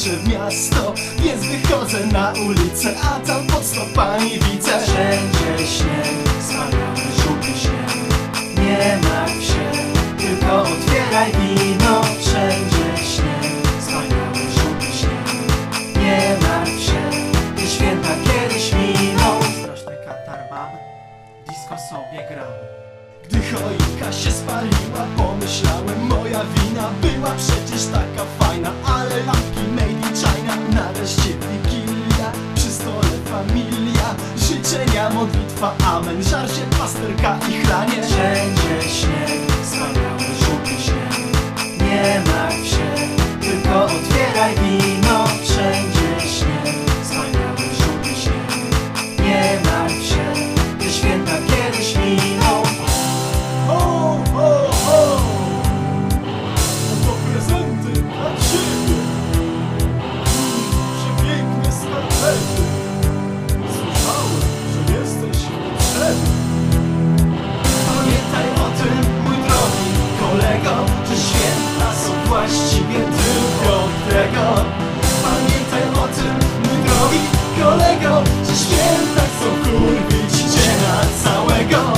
pierwsze w miasto. Więc wychodzę na ulicę, a tam pod stopami widzę. Wszędzie śnieg, wspaniały żółty śnieg. Nie martw się, tylko otwieraj wino. Wszędzie śnieg, wspaniały żółty śnieg. Nie martw się, te święta kiedyś miną. Straszny katar mam, disco sobie gram choinka się spaliła, pomyślałem moja wina Była przecież taka fajna, ale lampki made in China Nareszcie wigilia, przy stole familia Życzenia, modlitwa, amen, żarcie, pasterka i chlanie Pamiętaj o tym, mój drogi kolego Że święta chcą kurwić dziena całego